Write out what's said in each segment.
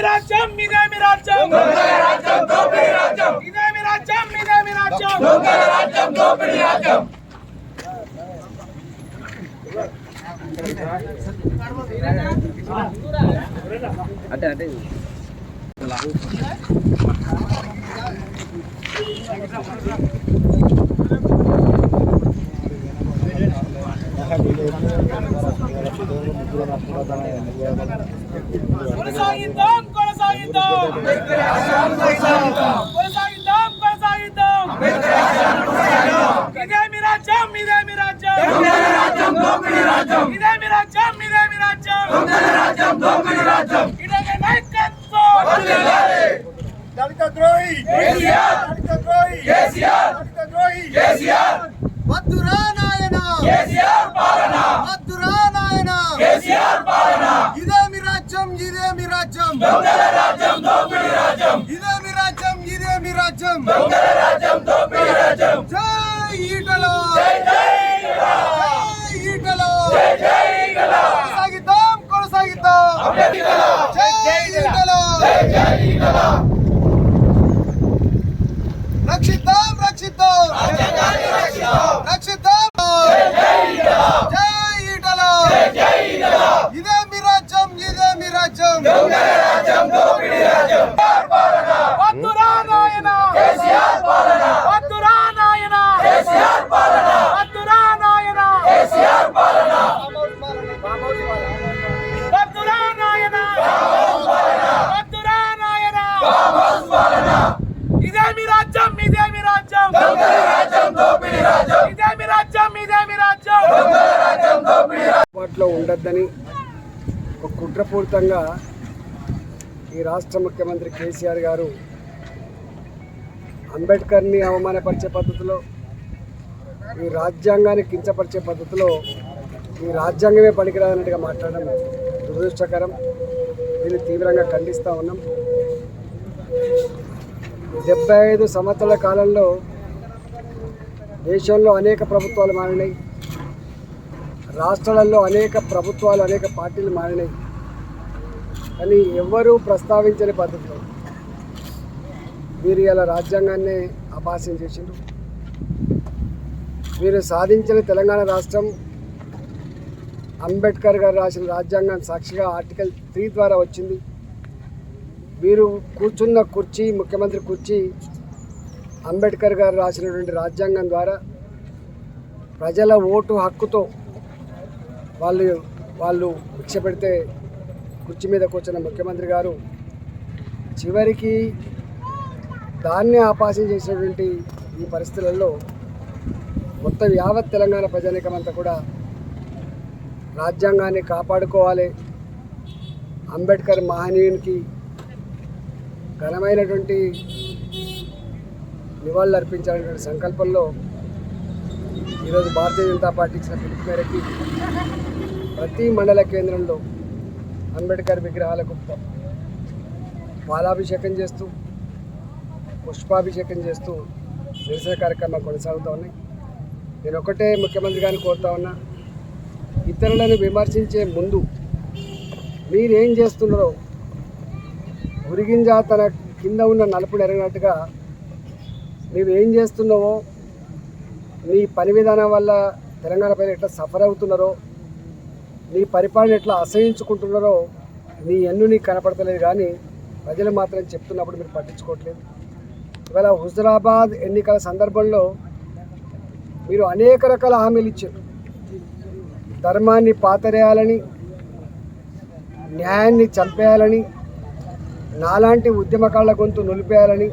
ఇదేమి రాజ్యం ఇదేమి రాజ్యం. ఇదేమి రాజ్యం ఇదేమి రాజ్యం. అదే అంటే కొనసాగిద్దాం. దళిత ద్రోహి దళిత ద్రోహి దళిత ద్రోహి వద్దురా నాయన వద్దురా నాయన ఇదేమి రాజ్యం ఇదేమి రాజ్యం ఇదేమి రాజ్యం. ఇదేమి రాజ్యం జై ఈటలో. జై ఈటలో. కొనసాగిద్దాం కొనసాగిద్దాం. జై ఈటలో. రక్షిద్దాం రక్షిద్దాం రక్షిద్దాం జై ఈటలో ఇదే మీ రాజ్యం ఇదే మీ రాజ్యం వద్దురా నాయన వద్దురా నాయన వద్దురా నాయన వద్దురా నాయన వద్దురా నాయన ఇదేమి రాజ్యం ఇదేమి రాజ్యం ఇదేమి రాజ్యం ఇదేమి రాజ్యం అందుబాటులో ఉండొద్దని ఒక కుట్రపూరితంగా ఈ రాష్ట్ర ముఖ్యమంత్రి కేసీఆర్ గారు అంబేద్కర్ని అవమానపరిచే పద్ధతిలో ఈ రాజ్యాంగాన్ని కించపరిచే పద్ధతిలో ఈ రాజ్యాంగమే పనికిరాదన్నట్టుగా మాట్లాడడం దురదృష్టకరం. దీన్ని తీవ్రంగా ఖండిస్తూ ఉన్నాం. డెబ్బై ఐదు సంవత్సరాల కాలంలో దేశంలో అనేక ప్రభుత్వాలు మారినాయి. రాష్ట్రాలలో అనేక ప్రభుత్వాలు అనేక పార్టీలు మారినాయి. కానీ ఎవ్వరూ ప్రస్తావించని పద్ధతిలో వీరు ఇలా రాజ్యాంగాన్ని అపాసం చేసిండ్రు. మీరు సాధించిన తెలంగాణ రాష్ట్రం అంబేద్కర్ గారు రాసిన రాజ్యాంగం సాక్షిగా ఆర్టికల్ త్రీ ద్వారా వచ్చింది. వీరు కూర్చున్న కుర్చీ ముఖ్యమంత్రి కుర్చీ అంబేద్కర్ గారు రాసినటువంటి రాజ్యాంగం ద్వారా ప్రజల ఓటు హక్కుతో వాళ్ళు వాళ్ళు భిక్ష పెడితే కుర్చీ మీద కూర్చున్న ముఖ్యమంత్రి గారు చివరికి దాన్ని ఆపాసం చేసినటువంటి ఈ పరిస్థితులలో మొత్తం యావత్ తెలంగాణ ప్రజానికమంతా కూడా రాజ్యాంగాన్ని కాపాడుకోవాలి. అంబేద్కర్ మహనీయునికి ఘనమైనటువంటి నివాళులు అర్పించాలనేటువంటి సంకల్పంలో ఈరోజు భారతీయ జనతా పార్టీకి ఇచ్చిన పిలుపు మేరకి ప్రతి మండల కేంద్రంలో అంబేద్కర్ విగ్రహాలకు పాలాభిషేకం చేస్తూ పుష్పాభిషేకం చేస్తూ నిరసన కార్యక్రమాలు కొనసాగుతూ ఉన్నాయి. నేను ఒకటే ముఖ్యమంత్రి గారిని కోరుతా ఉన్నా ఇతరులను విమర్శించే ముందు మీరేం చేస్తున్నారో ఉరిగింజ తన కింద ఉన్న నలుపుడు ఎరగినట్టుగా ఏం చేస్తున్నావో? నీ పని విధానం వల్ల తెలంగాణ ప్రజలు ఎట్లా సఫర్ అవుతున్నారో నీ పరిపాలన ఎట్లా అసహించుకుంటున్నారో నీ ఎన్ను నీకు కనపడతలేదు కానీ ప్రజలు మాత్రం చెప్తున్నప్పుడు మీరు పట్టించుకోవట్లేదు. ఇవాళ హుజరాబాద్ ఎన్నికల సందర్భంలో మీరు అనేక రకాల హామీలు ఇచ్చారు. ధర్మాన్ని పాతరేయాలని న్యాయాన్ని చంపేయాలని నాలాంటి ఉద్యమకాళ్ళ గొంతు నిలిపేయాలని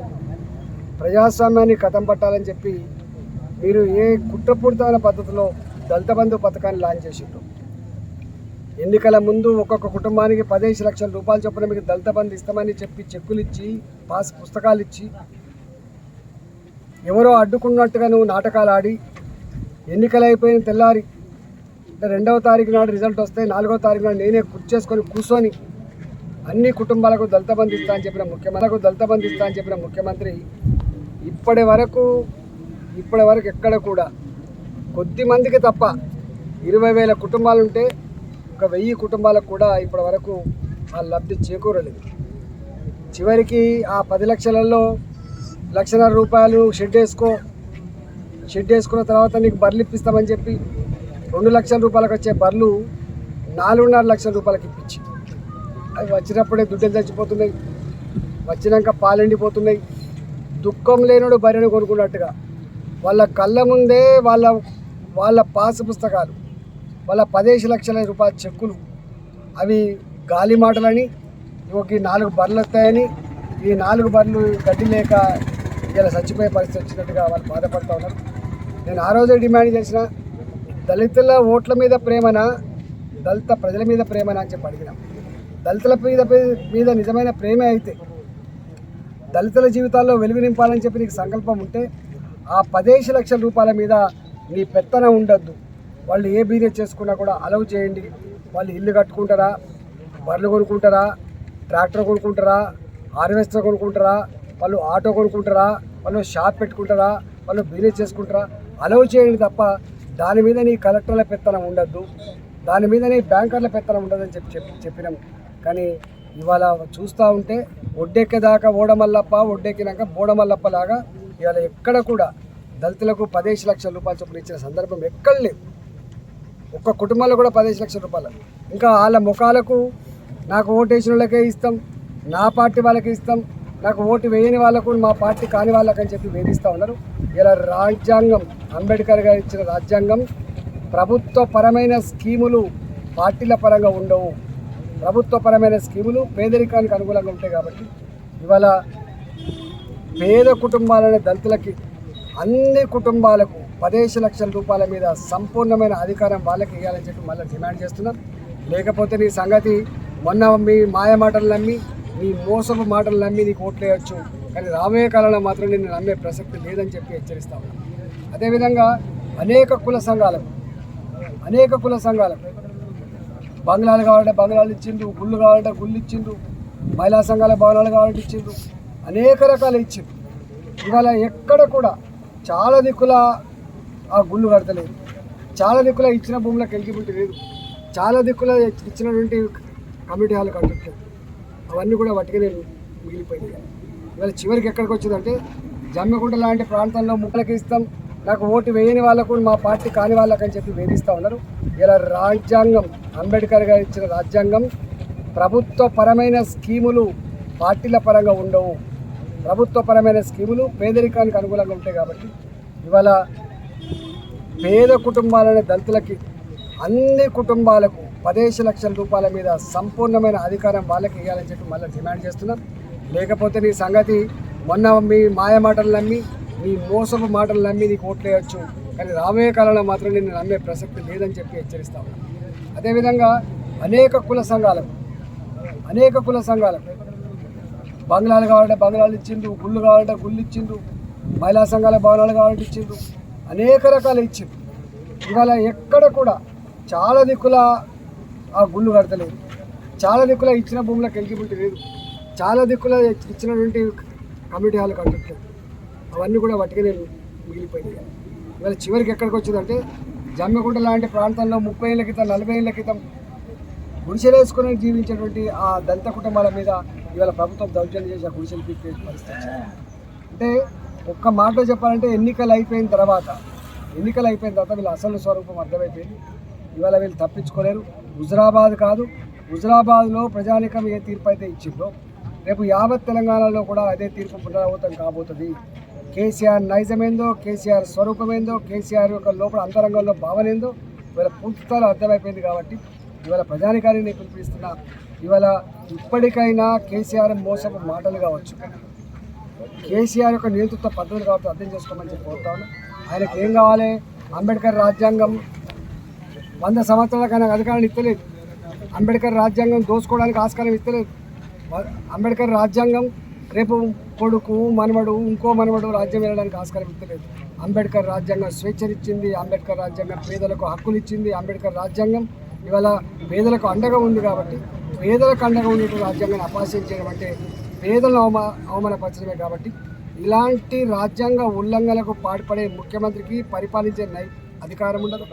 ప్రజాస్వామ్యాన్ని కథం పట్టాలని చెప్పి మీరు ఏ కుట్రపూరితమైన పద్ధతిలో దళిత బంధు పథకాన్ని లాంచ్ చేసిండ్రు. ఎన్నికల ముందు ఒక్కొక్క కుటుంబానికి పదిహేను లక్షల రూపాయలు చొప్పున మీకు దళిత బంధు ఇస్తామని చెప్పి చెక్కులు ఇచ్చి పాస్ పుస్తకాలు ఇచ్చి ఎవరో అడ్డుకున్నట్టుగా నువ్వు నాటకాలు ఆడి ఎన్నికలు అయిపోయిన తెల్లారి అంటే రెండవ తారీఖు నాడు రిజల్ట్ వస్తే నాలుగో తారీఖు నాడు నేనే కూర్చేసుకొని కూర్చొని అన్ని కుటుంబాలకు దళిత బంధిస్తా అని చెప్పిన ముఖ్యమంత్రి దళిత బంధిస్తా ఇస్తా అని చెప్పిన ముఖ్యమంత్రి ఇప్పటి వరకు ఇప్పటి వరకు ఎక్కడ కూడా కొద్ది మందికి తప్ప ఇరవై వేల కుటుంబాలు ఉంటే ఒక వెయ్యి కుటుంబాలకు కూడా ఇప్పటి వరకు ఆ లబ్ధి చేకూరలేదు. చివరికి ఆ పది లక్షలలో లక్షన్నర రూపాయలు షెడ్ వేసుకో షెడ్ వేసుకున్న తర్వాత నీకు బర్రెలు ఇప్పిస్తామని చెప్పి రెండు లక్షల రూపాయలకు వచ్చే బర్రెలు నాలుగున్నర లక్షల రూపాయలకి ఇప్పించి. అవి వచ్చినప్పుడే దుడ్డలు చచ్చిపోతున్నాయి? వచ్చినాక పాలెండిపోతున్నాయి? దుఃఖం లేనుడు బర్రెను కొనుక్కున్నట్టుగా వాళ్ళ కళ్ళ ముందే వాళ్ళ వాళ్ళ పాస్ పుస్తకాలు వాళ్ళ పదిహేను లక్షల రూపాయల చెక్కులు. అవి గాలి మాటలని ఒక నాలుగు బర్రెలు వస్తాయని ఈ నాలుగు బర్రెలు గడ్డి లేక ఇలా చచ్చిపోయే పరిస్థితి వచ్చినట్టుగా వాళ్ళు బాధపడుతూ ఉన్నారు. నేను ఆ రోజే డిమాండ్ చేసిన దళితుల ఓట్ల మీద ప్రేమన దళిత ప్రజల మీద ప్రేమన అని చెప్పి అడిగినాం. దళితుల మీద మీద నిజమైన ప్రేమ అయితే దళితుల జీవితాల్లో వెలుగు నింపాలని చెప్పి నీకు సంకల్పం ఉంటే ఆ పదిహేను లక్షల రూపాయల మీద నీ పెత్తనం ఉండద్దు. వాళ్ళు ఏ బిజినెస్ చేసుకున్నా కూడా అలవ్ చేయండి. వాళ్ళు ఇల్లు కట్టుకుంటారా? బర్రెలు కొనుక్కుంటారా? ట్రాక్టర్ కొనుక్కుంటారా? హార్వెస్టర్ కొనుక్కుంటారా? వాళ్ళు ఆటో కొనుక్కుంటారా? వాళ్ళు షాప్ పెట్టుకుంటారా? వాళ్ళు బిజినెస్ చేసుకుంటారా? అలవ్ చేయండి తప్ప దాని మీద నీ కలెక్టర్ల పెత్తనం ఉండద్దు. దాని మీద నీ బ్యాంకర్ల పెత్తనం ఉండదని చెప్పి చెప్పి చెప్పినాం. కానీ ఇవాళ చూస్తూ ఉంటే ఒడ్డెక్కేదాకా ఓడమల్లప్ప ఒడ్డెక్కినాక బోడమల్లప్పలాగా ఇవాళ ఎక్కడ కూడా దళితులకు పదిహేను లక్షల రూపాయలు చొప్పున ఇచ్చిన సందర్భం ఎక్కడ లేదు. ఒక్క కుటుంబంలో కూడా పదిహేను లక్షల రూపాయలు. ఇంకా వాళ్ళ ముఖాలకు నాకు ఓటు వేసిన వాళ్ళకే ఇస్తాం నా పార్టీ వాళ్ళకి ఇస్తాం నాకు ఓటు వేయని వాళ్ళకు మా పార్టీ కాని వాళ్ళకని చెప్పి వేధిస్తూ ఉన్నారు. ఇలా రాజ్యాంగం అంబేద్కర్ గారు ఇచ్చిన రాజ్యాంగం ప్రభుత్వ పరమైన స్కీములు పార్టీల పరంగా ఉండవు. ప్రభుత్వపరమైన స్కీములు పేదరికానికి అనుకూలంగా ఉంటాయి కాబట్టి ఇవాళ పేద కుటుంబాలనే దళితులకి అన్ని కుటుంబాలకు పదిహేను లక్షల రూపాయల మీద సంపూర్ణమైన అధికారం వాళ్ళకి ఇవ్వాలని చెప్పి మళ్ళీ డిమాండ్ చేస్తున్నాం. లేకపోతే నీ సంగతి మొన్న మీ మాయ మాటలు నమ్మి నీ మోసపు మాటలు నమ్మి నీకు ఓట్లేయచ్చు. కానీ రాబోయే కాలంలో మాత్రం నేను నమ్మే ప్రసక్తి లేదని చెప్పి హెచ్చరిస్తా ఉన్నాను అదేవిధంగా అనేక కుల సంఘాలకు అనేక కుల సంఘాలకు బంగ్లాలు కావాలంటే బంగ్లాలు ఇచ్చిండ్రు గుళ్ళు కావాలంటే గుళ్ళు ఇచ్చిండ్రు మహిళా సంఘాల భవనాలు కావాలంటే ఇచ్చిండ్రు అనేక రకాలు ఇచ్చిండ్రు. ఇవాళ ఎక్కడ కూడా చాలా దిక్కుల ఆ గుళ్ళు కడతలేదు. చాలా దిక్కుల ఇచ్చిన భూములకు ఎలిజిబిలిటీ లేదు. చాలా దిక్కుల ఇచ్చినటువంటి కమిటీ హాల్ కట్టట్లేదు అవన్నీ కూడా వట్టిగానే మిగిలిపోయినాయి. ఇవాళ చివరికి ఎక్కడికి వచ్చిందంటే జమ్మికుంట లాంటి ప్రాంతంలో ముక్కలకి ఇస్తాం నాకు ఓటు వేయని వాళ్ళకు మా పార్టీ కాని వాళ్ళకని చెప్పి వేధిస్తూ ఉన్నారు. ఇలా రాజ్యాంగం అంబేద్కర్ గారు ఇచ్చిన రాజ్యాంగం ప్రభుత్వ పరమైన స్కీములు పార్టీల పరంగా ఉండవు. ప్రభుత్వ పరమైన స్కీములు పేదరికానికి అనుకూలంగా ఉంటాయి కాబట్టి ఇవాళ పేద కుటుంబాలనే దళితులకి అన్ని కుటుంబాలకు పదేసి లక్షల రూపాయల మీద సంపూర్ణమైన అధికారం వాళ్ళకి ఇవ్వాలని చెప్పి మళ్ళీ డిమాండ్ చేస్తున్నాం. లేకపోతే నీ సంగతి మొన్న మీ మాయమాటలు నమ్మి నీ మోసపు మాటలు నమ్మి నీకు ఓట్లేయచ్చు. కానీ రాబోయే కాలంలో మాత్రం నేను నమ్మే ప్రసక్తి లేదని చెప్పి హెచ్చరిస్తా అదేవిధంగా అనేక కుల సంఘాలకు అనేక కుల సంఘాలకు బంగ్లాలు కావాలంటే బంగ్లాలు ఇచ్చిండ్రు గుళ్ళు కావాలంటే గుళ్ళు ఇచ్చిండు మహిళా సంఘాల భవనాలు కావాలంటే ఇచ్చిండ్రు అనేక రకాలు ఇచ్చిండు ఇవాళ ఎక్కడ కూడా చాలా దిక్కుల ఆ గుళ్ళు కడతలేదు. చాలా దిక్కుల ఇచ్చిన భూములకు ఎలిజిబిలిటీ లేదు. చాలా దిక్కుల ఇచ్చినటువంటి కమిటీ హాల్ కట్టట్లేదు. అవన్నీ కూడా వట్టిగానే మిగిలిపోయినాయి. ఇవాళ చివరికి ఎక్కడికి వచ్చిందంటే జమ్మికుంట లాంటి ప్రాంతంలో ముప్పై ఏళ్ళ క్రితం నలభై ఏళ్ళ క్రితం గుడిసెలు వేసుకుని జీవించేటువంటి ఆ దళిత కుటుంబాల మీద ఇవాళ ప్రభుత్వం దౌర్జన్యం చేసి ఆ గుడిసెలు పీకే పరిస్థితి అంటే ఒక్క మాటలో చెప్పాలంటే ఎన్నికలు అయిపోయిన తర్వాత ఎన్నికలు అయిపోయిన తర్వాత వీళ్ళ అసలు స్వరూపం అర్థమైపోయింది. ఇవాళ వీళ్ళు తప్పించుకోలేరు. హుజరాబాద్ కాదు. హుజరాబాద్లో ప్రజానికం ఏ తీర్పు అయితే ఇచ్చిందో రేపు యావత్ తెలంగాణలో కూడా అదే తీర్పు పునరావృతం కాబోతుంది. కేసీఆర్ నైజమేందో కేసీఆర్ స్వరూపమేందో కేసీఆర్ యొక్క లోపల అంతరంగంలో భావనేందో ఇవాళ పూర్తిస్థాయిలో అర్థమైపోయింది కాబట్టి ఇవాళ ప్రజానికాన్ని పిలిపిస్తున్నా. ఇవాళ ఇప్పటికైనా కేసీఆర్ మోసపు మాటలు కావచ్చు. కేసీఆర్ యొక్క నేతృత్వ పద్ధతులు కాబట్టి అర్థం చేసుకోమని చెప్పి కోరుతాను ఆయనకి ఏం కావాలి? అంబేద్కర్ రాజ్యాంగం వంద సంవత్సరాలకు ఆయన అధికారాన్ని ఇస్తలేదు. అంబేద్కర్ రాజ్యాంగం దోసుకోవడానికి ఆస్కారం ఇస్తలేదు. అంబేద్కర్ రాజ్యాంగం రేపు కొడుకు మనవడు ఇంకో మనవడు రాజ్యం వెళ్ళడానికి ఆస్కారం ఇస్తలేదు. అంబేద్కర్ రాజ్యాంగం స్వేచ్ఛనిచ్చింది అంబేద్కర్ రాజ్యాంగం పేదలకు హక్కులు ఇచ్చింది అంబేద్కర్ రాజ్యాంగం ఇవాళ పేదలకు అండగా ఉంది కాబట్టి పేదలకు అండగా ఉండేటువంటి రాజ్యాంగాన్ని అపాసించడం చేయడం అంటే పేదలను అవమా అవమానపరచడమే కాబట్టి ఇలాంటి రాజ్యాంగ ఉల్లంఘనలకు పాటుపడే ముఖ్యమంత్రికి పరిపాలించే నై అధికారం ఉండదు.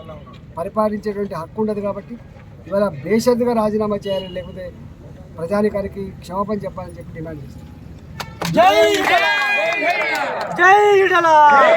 పరిపాలించేటువంటి హక్కు ఉండదు కాబట్టి ఇవాళ బేషద్దుగా రాజీనామా చేయాలి లేకపోతే ప్రజానికానికి క్షమాపణ చెప్పాలని చెప్పి డిమాండ్ చేస్తున్నాం జై జై